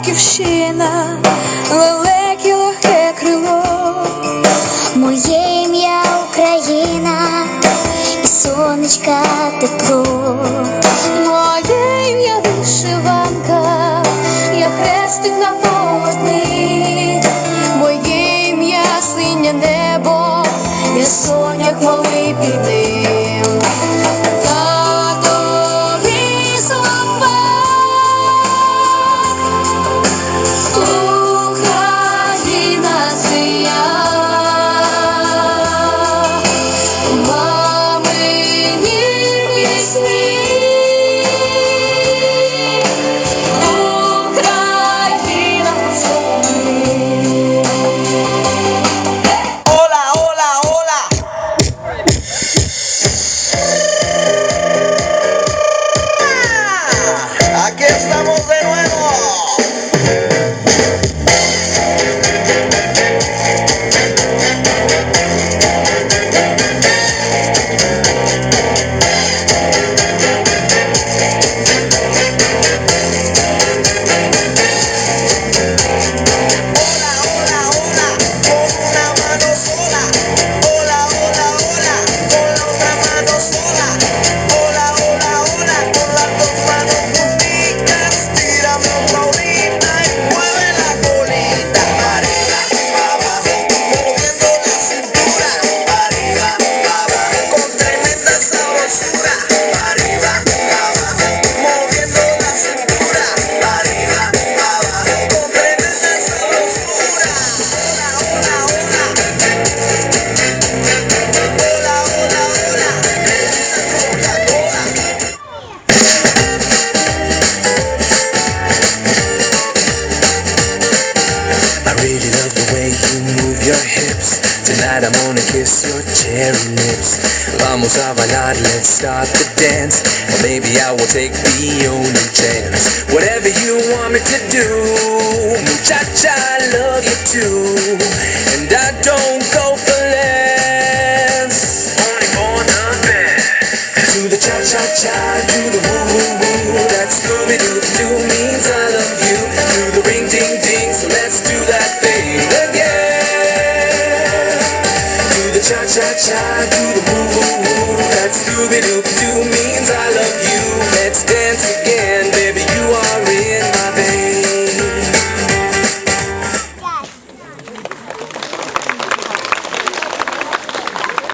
батьківщина, велике легке крило. Моє ім'я Україна, і сонечка тепло. Моє ім'я вишиванка, я хрестик на полотні. Моє ім'я синє небо, я сонях малий під way you move your hips. Tonight I'm gonna kiss your cherry lips. Vamos a bailar, let's start the dance. Or maybe I will take the only chance. Whatever you want me to do, muchacha, I love you too. And I don't go for less. Only for the best. The cha cha cha, to the woo cha cha cha, do the woo woo woo. That Scooby Doo Doo